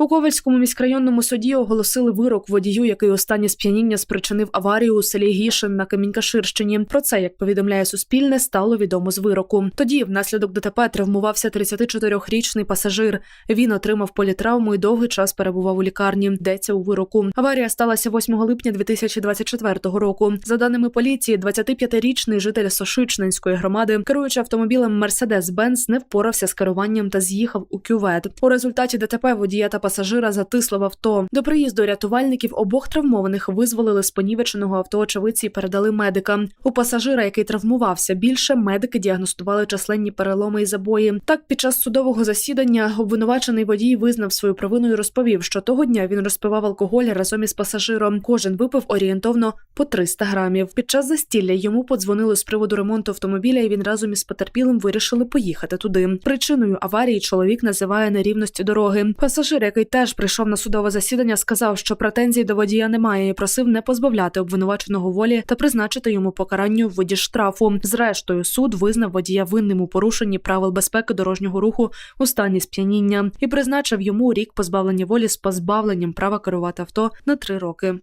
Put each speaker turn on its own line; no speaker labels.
У Ковальському міськрайонному суді оголосили вирок водію, який у стані сп'яніння спричинив аварію у селі Гішин на Камінькаширщині. Про це, як повідомляє Суспільне, стало відомо з вироку. Тоді, внаслідок ДТП, травмувався 34-річний пасажир. Він отримав політравму і довгий час перебував у лікарні. Йдеться у вироку. Аварія сталася 8 липня 2024 року. За даними поліції, 25-річний житель Сошичненської громади, керуючи автомобілем Mercedes-Benz, не впорався з керуванням та з'їхав у кювет. У результаті ДТП водія та пасажира затисло в авто. До приїзду рятувальників обох травмованих визволили з понівеченого авто очевидці і передали медикам. У пасажира, який травмувався більше, медики діагностували численні переломи і забої. Так, під час судового засідання обвинувачений водій визнав свою провину і розповів, що того дня він розпивав алкоголь разом із пасажиром. Кожен випив орієнтовно по 300 грамів. Під час застілля йому подзвонили з приводу ремонту автомобіля, і він разом із потерпілим вирішили поїхати туди. Причиною аварії чоловік називає нерівності дороги. Пасажир, який теж прийшов на судове засідання, сказав, що претензій до водія немає, і просив не позбавляти обвинуваченого волі та призначити йому покаранню в воді штрафу. Зрештою, суд визнав водія винним у порушенні правил безпеки дорожнього руху у стані сп'яніння і призначив йому рік позбавлення волі з позбавленням права керувати авто на три роки.